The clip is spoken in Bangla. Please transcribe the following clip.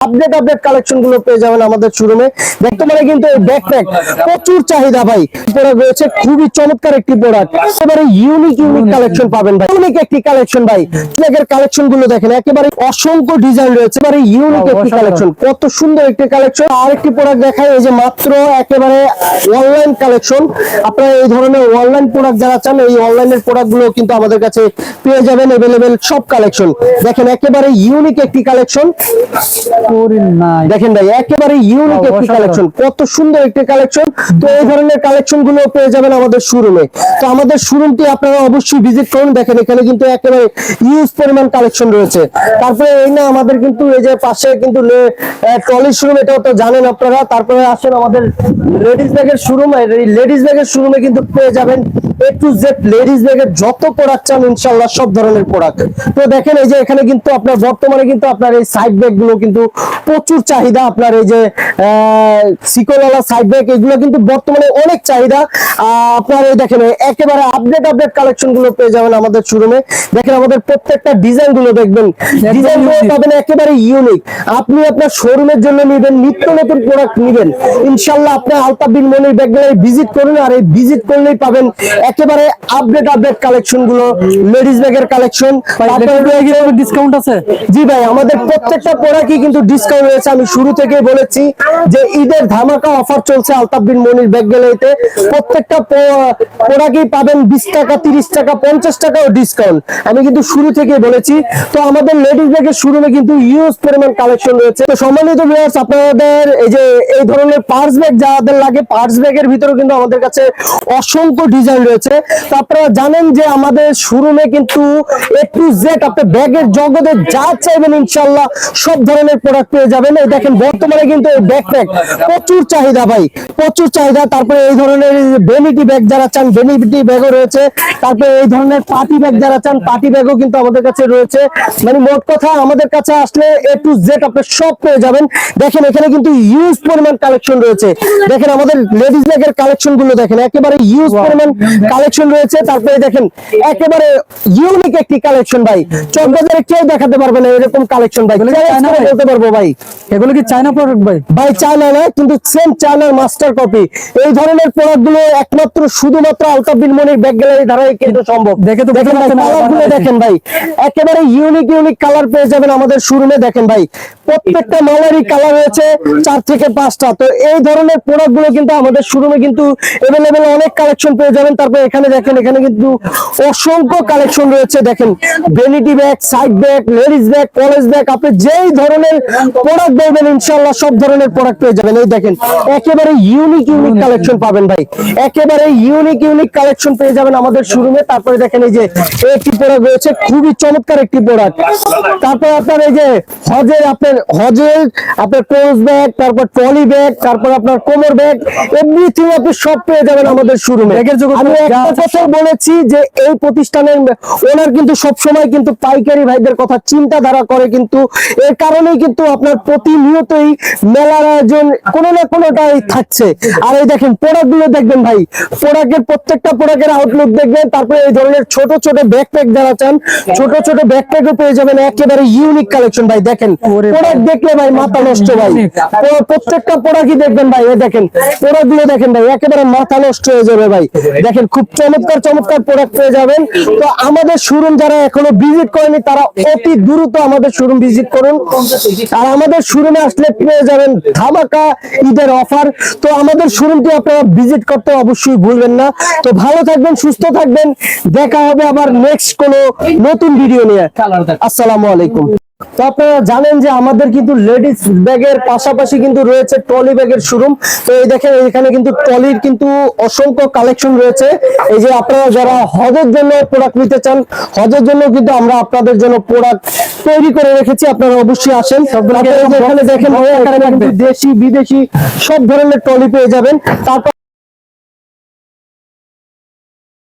আপডেট আপডেট কালেকশনগুলো পেয়ে যাবেন আমাদের শোরুমে বর্তমানে কিন্তু এই ব্যাকপ্যাক প্রচুর চাহিদা ভাই। প্রোডাক্ট রয়েছে খুবই চমৎকার একটি প্রোডাক্ট একেবারে ইউনিক ইউনিক কালেকশন পাবেন ভাই। ইউনিক একটি কালেকশন ভাই। ব্যাগের কালেকশনগুলো দেখেন একেবারে অসংখ্য ডিজাইন রয়েছে। একেবারে ইউনিক একটি কালেকশন কত সুন্দর একটি কালেকশন আরেকটি প্রোডাক্ট দেখায় এই যে মাত্র একেবারে অনলাইন কালেকশন আপনারা এই ধরনের অনলাইন প্রোডাক্ট যারা চান এই অনলাইনের প্রোডাক্টগুলো কিন্তু আমাদের কাছে পেয়ে যাবেন এভেলেবেল সব কালেকশন দেখেন একেবারে ইউনিক একটি কালেকশন দেখেন ভাই একেবারে ইউনিক একটি কালেকশন কত সুন্দর একটি কালেকশন তো এই ধরনের কালেকশনগুলো পেয়ে যাবেন আমাদের শোরুমে। তো আমাদের শোরুমটি আপনারা অবশ্যই ভিজিট করুন। দেখেন এখানে কিন্তু একেবারে ইউজ পরিমাণ কালেকশন রয়েছে। তারপরে এই না আমাদের কিন্তু এই যে পাশে কিন্তু ট্রলি শোরুম এটাও তো জানেন আপনারা। তারপরে আসেন আমাদের লেডিস ব্যাগের শোরুম। লেডিস ব্যাগের শোরুমে কিন্তু পেয়ে যাবেন এ টু জেড লেডিস ব্যাগের যত প্রোডাক্ট চান ইনশাল্লাহ সব ধরনের প্রোডাক্ট তো দেখেন এই যে এখানে কিন্তু আপনার বর্তমানে কিন্তু আপনার এই সাইড ব্যাগ কিন্তু প্রচুর চাহিদা। আপনার এই যে সিকোলালা সাইড ব্যাগ এগুলো কিন্তু বর্তমানে অনেক চাহিদা। আপনার এই দেখেন একেবারে আপডেট আপডেট কালেকশনগুলো পেয়ে যাবেন আমাদের শোরুমে দেখেন আমাদের প্রত্যেকটা ডিজাইনগুলো দেখবেন। ডিজাইনগুলো পাবেন একেবারে ইউনিক আপনি আপনার শোরুমের জন্য নিবেন নিত্য নতুন প্রোডাক্ট নিবেন। ইনশাল্লাহ আপনি আলতা বিন মনির ব্যাগ ভিজিট করুন আর এই ভিজিট করলেই পাবেন একেবারে আপডেট আপডেট কালেকশনগুলো লেডিস ব্যাগের কালেকশন ডিসকাউন্ট আছে? জি ভাই আমাদের প্রত্যেকটা প্রোডাক্টই কিন্তু ডিসকাউন্ট রয়েছে। আমি শুরু থেকে বলেছি যে ঈদের ধামাকা অফার চলছে আলতাফ বিন মনির ব্যাগ গ্যালারিতে প্রত্যেকটা প্রোডাক্টই পাবেন বিশ টাকা তিরিশ টাকা পঞ্চাশ টাকাও ডিসকাউন্ট আমি কিন্তু শুরু থেকে বলেছি। তো আমাদের লেডিস ব্যাগের শুরুমে কিন্তু ইউজ পরিমাণ কালেকশন রয়েছে। তো সম্মানিত ভিউয়ার্স আপনাদের এই যে এই ধরনের পার্স ব্যাগ যাদের লাগে পার্স ব্যাগের ভিতরে কিন্তু আমাদের কাছে অসংখ্য ডিজাইন রয়েছে। তো আপনারা জানেন যে আমাদের শোরুমে কিন্তু এ টু জেড আপনি ব্যাগের জগতে যা চাইবেন ইনশাল্লাহ সব ধরনের প্রোডাক্ট পেয়ে যাবেন। এই দেখেন বর্তমানে কিন্তু এই ব্যাকপ্যাক প্রচুর চাহিদা ভাই প্রচুর চাহিদা। তারপরে এই ধরনের বেনিটি ব্যাগ যারা চান বেনিটি ব্যাগও রয়েছে। তারপরে এই ধরনের পার্টি ব্যাগ যারা চান পার্টি ব্যাগও কিন্তু আমাদের কাছে রয়েছে। মানে মোট কথা আমাদের কাছে আসলে এ টু জেড আপনি সব পেয়ে যাবেন। দেখেন এখানে কিন্তু ইউজ পরিমাণ কালেকশন রয়েছে। দেখেন আমাদের লেডিস ব্যাগের কালেকশনগুলো দেখেন একেবারে ইউজ পরিমাণ কালেকশন রয়েছে। তারপরে দেখেন একেবারে ইউনিক একটি কালেকশন ভাই। চকবাজারে কেউ দেখাতে পারবে না এরকম কালেকশন ভাই? বলতে পারব ভাই। এগুলো কি চায়না প্রোডাক্ট ভাই? ভাই চায়না না কিন্তু সেম চায়নার মাস্টার কপি এই ধরনের প্রোডাক্টগুলো একমাত্র শুধুমাত্র আলতাফ বিন মনির ব্যাগ গ্যালারি দ্বারাই কিন্তু সম্ভব। দেখে তো দেখেন ভাই। দেখেন ভাই। একেবারে ইউনিক ইউনিক কালার পেয়ে যাবেন আমাদের শোরুমে দেখেন ভাই। প্রত্যেকটা মালেরই কালার রয়েছে চার থেকে পাঁচটা। তো এই ধরনের প্রোডাক্টগুলো কিন্তু আমাদের শোরুমে কিন্তু এভেলেবেল অনেক কালেকশন পেয়ে যাবেন। তারপর এখানে দেখেন এখানে কিন্তু অসংখ্য কালেকশন রয়েছে। দেখেন vanity bag side bag ladies bag college bag আপনি যেই ধরনের প্রোডাক্ট দেখবেন ইনশাল্লাহ সব ধরনের প্রোডাক্ট পেয়ে যাবেন। এই দেখেন একেবারে ইউনিক ইউনিক কালেকশন পাবেন ভাই। একেবারে ইউনিক ইউনিক কালেকশন পেয়ে যাবেন আমাদের শোরুমে। তারপরে দেখেন এই যে একটি প্রোডাক্ট রয়েছে খুবই চমৎকার একটি প্রোডাক্ট তারপর আপনার এই যে হজের আপনার হজের আপনার ক্লোজ ব্যাগ তারপর ট্রলি ব্যাগ তারপর আপনার কোমর ব্যাগ এভরিথিং আপনি সব পেয়ে যাবেন আমাদের শোরুমে। আমি একটা কথা বলেছি যে এই প্রতিষ্ঠানের ওনার কিন্তু সব সময় কিন্তু পাইকারি ভাইদের কথা চিন্তাধারা করে কিন্তু। এর কারণেই কিন্তু আপনার প্রতিনিয়তই মেলার আয়োজন কোনো না কোনোটাই থাকছে। আর এই দেখেন প্রোডাক্টগুলো দেখবেন ভাই। প্রোডাক্টের প্রত্যেকটা প্রোডাক্টের আউটলুক দেখবেন তারপরে এই ধরনের ছোট ছোট ব্যাকপ্যাক যারা চান ছোট ছোট ব্যাকপ্যাকও পেয়ে যাবেন একেবারে ইউনিক কালেকশন ভাই দেখেন। প্রোডাক্ট দেখলে ভাই মাথা নষ্ট ভাই। পুরো প্রত্যেকটা প্রোডাক্টই দেখবেন ভাই দেখেন। প্রোডাক্টগুলো দেখেন ভাই একেবারে মাথা নষ্ট হয়ে যাবে ভাই। দেখেন খুব চমৎকার চমৎকার প্রোডাক্ট পেয়ে যাবেন। তো আমাদের শোরুম যারা এখনও ভিজিট করেনি তারা অতি দ্রুত আমাদের শোরুম ভিজিট করুন। আর আমাদের শোরুমে আসলে পেয়ে যাবেন ধামাকা ঈদের অফার তো আমাদের শোরুমটি আপনারা ভিজিট করতে অবশ্যই ভুলবেন না। তো ভালো থাকবেন সুস্থ থাকবেন। দেখা হবে আবার নেক্সট কোনো নতুন ভিডিও নিয়ে। আসসালামু আলাইকুম। তো আপনারা জানেন যে আমাদের কিন্তু লেডিস ব্যাগের পাশাপাশি কিন্তু রয়েছে ট্রলি ব্যাগের শোরুম তো এই দেখেন এখানে কিন্তু ট্রলির কিন্তু অসংখ্য কালেকশন রয়েছে। এই যে আপনারা যারা হজের জন্য প্রোডাক্ট নিতে চান হজের জন্য কিন্তু আমরা আপনাদের জন্য প্রোডাক্ট তৈরি করে রেখেছি। আপনারা অবশ্যই আসেন। এখানে দেখেন দেশি বিদেশি সব ধরনের ট্রলি পেয়ে যাবেন। তারপর